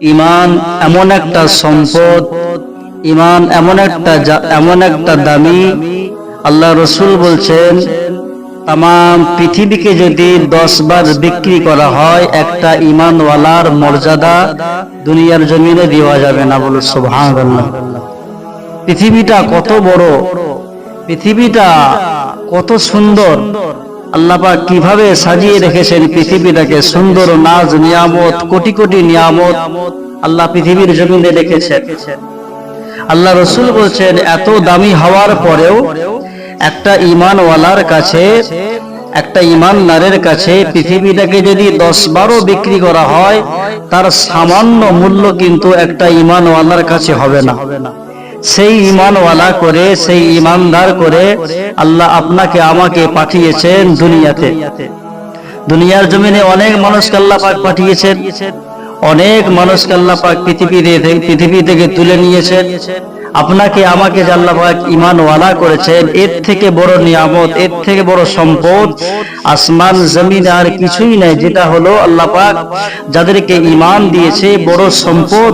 ইমান এমন একটা সম্পদ, ইমান এমন একটা এমন একটা দামি। আল্লাহ রসুল বলছেন তাম পৃথিবীকে যদি দশ বার বিক্রি করা হয়, একটা ইমানওয়ালার মর্যাদা দুনিয়ার জমিনে দেওয়া যাবে না বলো সুবহান পৃথিবীটা কত বড়, পৃথিবীটা কত সুন্দর। আল্লাহ পাক কীভাবে সাজিয়ে রেখেছেন পৃথিবীটাকে সুন্দর নাজ নিয়ামত, কোটি কোটি নিয়ামত আল্লাহ পৃথিবীর জমিনে রেখেছেন। আল্লাহ রসুল বলছেন, এত দামি হওয়ার পরেও একটা ইমানওয়ালার কাছে, একটা ইমানদারের কাছে পৃথিবীটাকে যদি দশ বারো বিক্রি করা হয়, তার সামান্য মূল্য কিন্তু একটা ইমানওয়ালার কাছে হবে না হবে না। সেই ইমানওয়ালা করে, সেই ইমানদার করে আল্লাহ আপনাকে, আমাকে পাঠিয়েছেন দুনিয়াতে। দুনিয়ার জমিনে অনেক মানুষকে আল্লাহ পাক পাঠিয়েছেন, অনেক মানুষকে আল্লাহ পাক পৃথিবী পৃথিবী থেকে তুলে নিয়েছেন। আপনাকে, আমাকে আল্লাহ পাক ইমানওয়ালা করেছেন, এর থেকে বড় নিয়ামত, এর থেকে বড় সম্পদ আসমান, জমিন আর কিছুই নাই, যেটা হলো আল্লাহ পাক যাদেরকে ইমান দিয়েছে, বড় সম্পদ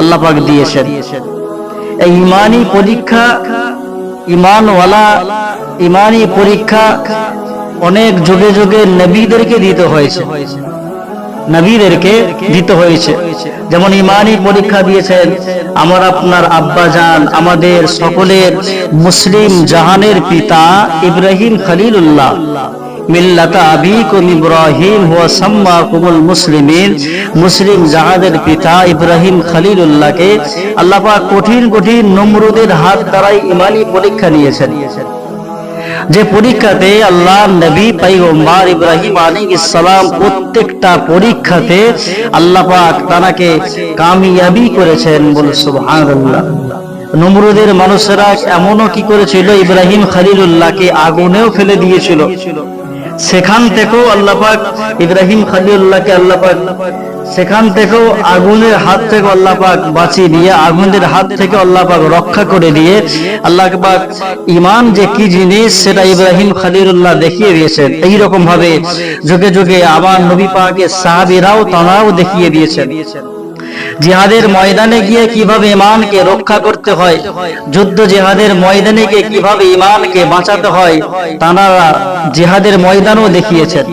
আল্লাহ পাক দিয়েছেন। এই ইমানি পরীক্ষা ইমানওয়ালা ইমানি পরীক্ষা অনেক যুগে যুগে নবীদেরকে দিতে হয়েছে। নবীদেরকে দিতে হয়েছে। যেমন ইমানি পরীক্ষা দিয়েছেন, আমার আপনার আব্বা জান আমাদের সকলের মুসলিম জাহানের পিতা ইব্রাহিম খলিলুল্লাহ। প্রত্যেকটা পরীক্ষাতে আল্লাহ পাক তানাকে কামিয়াবি করেছেন নমরুদের মানুষেরা এমনও কি করেছিল? ইব্রাহিম খলিলুল্লাহকে আগুনেও ফেলে দিয়েছিল। সেখান থেকেও আল্লাহ পাক ইব্রাহিম খলিলুল্লাহকে আল্লাহ পাক সেখান থেকেও আগুনের হাত থেকে আল্লাহ পাক বাঁচিয়ে দিয়ে, আগুনের হাত থেকে আল্লাহ পাক রক্ষা করে দিয়ে আল্লাহ পাক ইমান যে কি জিনিস সেটা ইব্রাহিম খলিলুল্লাহ দেখিয়ে দিয়েছেন। এই রকম ভাবে যুগে যুগে আবার নবী পাকের সাহাবীরাও তারাও দেখিয়ে দিয়েছেন। জিহাদের ময়দানে গিয়ে কীভাবে ইমানকে রক্ষা করতে হয়, যুদ্ধ জিহাদের ময়দানে গিয়ে কীভাবে ইমানকে বাঁচাতে হয়, তারা জিহাদের ময়দানও দেখিয়েছেন।